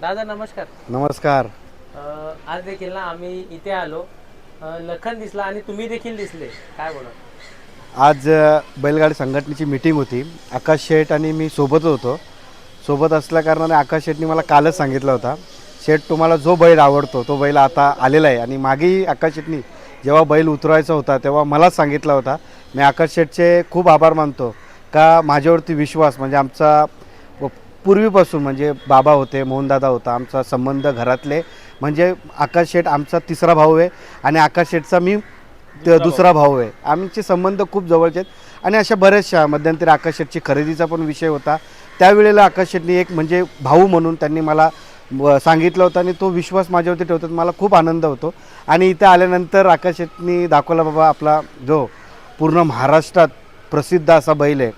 दादा नमस्कार. नमस्कार. अ, आज देखील ना आम्ही इथे आलो. अ, लखन दिसला आणि तुम्ही देखील दिसले. काय बोला आज अ, बैलगाडी संघटनेची मीटिंग होती. आकाश शेठ आणि मी सोबत होतो. सोबत असल्या कारणाने आकाश शेठनी मला कालच सांगितलं होता. शेठ तुम्हाला जो बैल आवडतो तो बैल आता आलेला आहे. आणि मागेही आकाश शेठनी जेव्हा बैल उतरवायचा होता तेव्हा मलाच सांगितलं होता. मी आकाश शेठचे खूप आभार मानतो. का माझ्यावरती विश्वास म्हणजे आमचा पूर्वीपासून म्हणजे बाबा होते मोहनदादा होता आमचा संबंध घरातले. म्हणजे आकाश शेठ आमचा तिसरा भाऊ आहे आणि आकाश शेठचा मी दुसरा भाऊ. आहे. आमचे संबंध खूप जवळचे आहेत. आणि अशा बऱ्याचशा मध्यंतरी आकाश शेठची खरेदीचा पण विषय होता. त्यावेळेला आकाश शेठनी एक म्हणजे भाऊ म्हणून त्यांनी मला सांगितलं होतं आणि तो विश्वास माझ्यावरती ठेवतात. मला खूप आनंद होतो. आणि इथे आल्यानंतर आकाश शेठनी दाखवला बाबा आपला जो पूर्ण महाराष्ट्रात प्रसिद्ध असा बैल आहे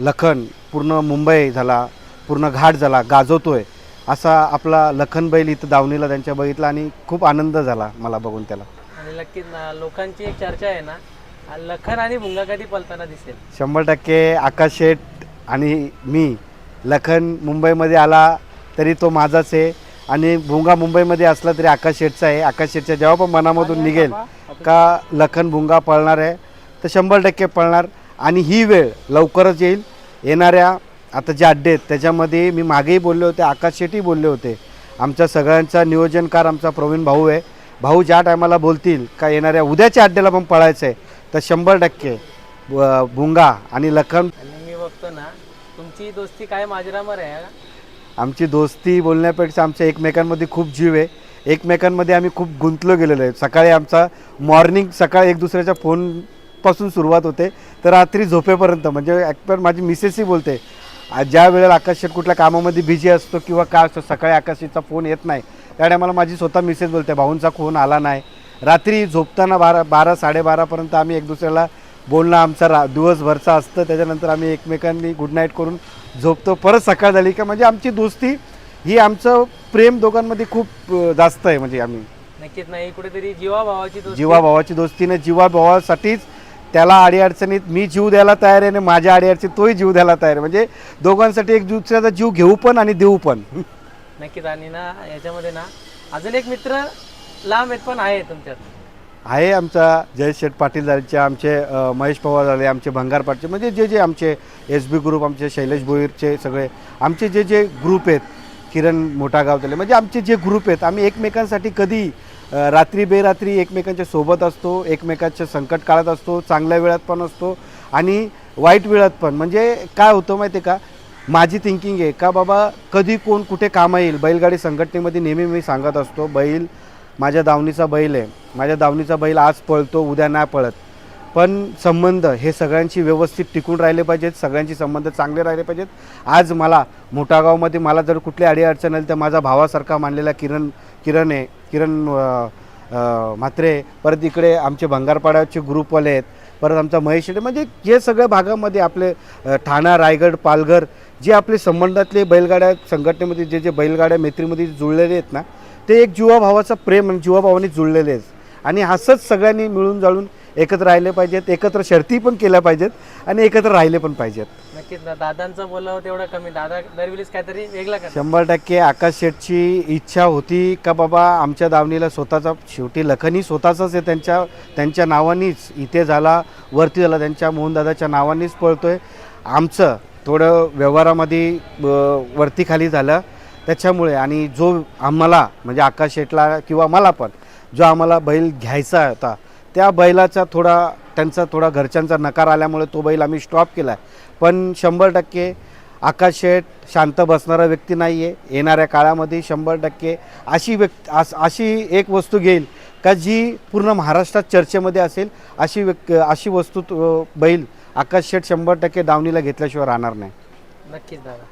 लखन पूर्ण मुंबई झाला पूर्ण घाट झाला गाजवतोय असा आपला लखन बैल इथं दावणीला त्यांच्या बघितला आणि खूप आनंद झाला मला बघून त्याला. आणि नक्कीच ना लोकांची एक चर्चा आहे ना लखन आणि भुंगा कधी पलताना दिसेल? शंभर टक्के आकाश शेठ आणि मी लखन मुंबईमध्ये आला तरी तो माझाच आहे. आणि भुंगा मुंबईमध्ये असला तरी आकाश शेठचा आहे. आकाश शेठच्या जेव्हा पण मनामधून निघेल का लखन भुंगा पळणार आहे तर शंभर टक्के पळणार. आणि ही वेळ लवकरच येईल. येणाऱ्या आता जे अड्डे आहेत त्याच्यामध्ये मी मागेही बोलले होते आकाश शेठही बोलले होते. आमच्या सगळ्यांचा नियोजनकार आमचा प्रवीण भाऊ आहे. भाऊ ज्या टायमाला बोलतील का येणाऱ्या उद्याच्या अड्ड्याला पण पळायचं आहे तर शंभर टक्के भुंगा आणि लखन. आणि मी बघतो ना तुमची दोस्ती काय माजरामर आहे हा? आमची दोस्ती बोलण्यापेक्षा आमच्या एकमेकांमध्ये खूप जीव आहे. एकमेकांमध्ये आम्ही खूप गुंतलो गेलेलो आहे. सकाळी आमचा मॉर्निंग सकाळी एक दुसऱ्याच्या फोनपासून सुरुवात होते. तर रात्री झोपेपर्यंत म्हणजे ॲक्टर माझी मिसेसही बोलते ज्या वेळेला आकाश शेठ कुठल्या कामामध्ये बिझी असतो किंवा काय असतो सकाळी आकाशीचा फोन येत नाही त्या टायमाला माझी स्वतः मिसेस बोलते भाऊंचा फोन आला नाही. रात्री झोपताना बारा बारा साडेबारापर्यंत आम्ही एक दुसऱ्याला बोलणं आमचा रा दिवसभरचा असतं. त्याच्यानंतर आम्ही एकमेकांनी गुड नाईट करून झोपतो. परत सकाळ झाली का म्हणजे आमची दोस्ती ही आमचं प्रेम दोघांमध्ये खूप जास्त आहे म्हणजे आम्ही. नक्कीच नाही कुठेतरी जीवा भावाची दोस्ती. जीवा भावाची दोस्तीने जीवा भावासाठीच त्याला अडीअडचणीत मी जीव द्यायला तयार आहे आणि माझ्या अडीअडचणीत तोही जीव द्यायला तयार आहे. म्हणजे दोघांसाठी एक दुसऱ्याचा जीव घेऊ पण आणि देऊ पण. नक्कीच आणि ना याच्यामध्ये ना अजून एक मित्र लांब आहेत पण आहे तुमच्यात. आहे आमचा जयेश शेठ पाटील झालेचे आमचे अ, महेश पवार झाले आमचे भंगार पाटचे म्हणजे जे जे आमचे एस बी ग्रुप आमचे शैलेश भोईरचे सगळे आमचे जे जे ग्रुप आहेत किरण मोठा गावतले म्हणजे आमचे जे ग्रुप आहेत आम्ही एकमेकांसाठी कधी रात्री बेरात्री एकमेकांच्या सोबत असतो एकमेकांच्या संकट काळात असतो चांगल्या वेळात पण असतो आणि वाईट वेळात पण. म्हणजे काय होतं माहिती आहे का? माझी थिंकिंग आहे का बाबा कधी कोण कुठे कामं येईल? बैलगाडी संघटनेमध्ये नेहमी मी सांगत असतो बैल माझ्या दावणीचा बैल आहे. माझ्या दावणीचा बैल आज पळतो उद्या नाही पळत. पण संबंध हे सगळ्यांची व्यवस्थित टिकून राहिले पाहिजेत सगळ्यांची संबंध चांगले राहिले पाहिजेत. आज मला मोठागावमध्ये मला जर कुठली अडी अडचण आली तर माझा भावासारखा मानलेला किरण किरण आहे किरण म्हात्रे परत इकडे आमचे भंगारपाड्याचे ग्रुपवाले आहेत परत आमचा महेश शेट्टी म्हणजे हे सगळ्या भागामध्ये आपले ठाणा रायगड पालघर जे आपले संबंधातले बैलगाड्या संघटनेमध्ये जे जे बैलगाड्या मैत्रीमध्ये जुळलेले आहेत ना ते एक जीवाभावाचा प्रेम आणि जीवाभावाने जुळलेले आहेत. आणि असंच सगळ्यांनी मिळून जाळून एकत्र राहिले पाहिजेत एकत्र शर्ती पण केल्या पाहिजेत आणि एकत्र राहिले पण पाहिजेत. नक्कीच ना दादांचं बोलावं तेवढं कमी. दादा दरवेळेस काहीतरी वेगळा करतात. शंभर टक्के आकाश शेठची इच्छा होती का बाबा आमच्या दावणीला स्वतःचा शेवटी लखनही स्वतःचाच आहे त्यांच्या त्यांच्या नावानीच इथे झाला वरती झाला त्यांच्या मोहनदादाच्या नावानीच पळतोय. आमचं थोडं व्यवहारामध्ये अ, वरती खाली झालं. त्याच्यामुळे आणि जो आम्हाला म्हणजे आकाश शेठला किंवा मला पण जो आम्हाला बैल घ्यायचा होता त्या बैलाचा थोडा त्यांचा थोडा घरच्यांचा नकार आल्यामुळे तो बैल आम्ही स्टॉप केला आहे पण शंभर टक्के आकाश शेठ शांत बसणारा व्यक्ती नाही आहे येणाऱ्या काळामध्ये शंभर टक्के अशी व्यक्ती अस अशी एक वस्तू घेईल का जी पूर्ण महाराष्ट्रात चर्चेमध्ये असेल अशी व्यक् अशी वस्तू बैल आकाश शेठ शंभर टक्के दावणीला घेतल्याशिवाय राहणार नाही. नक्कीच दादा.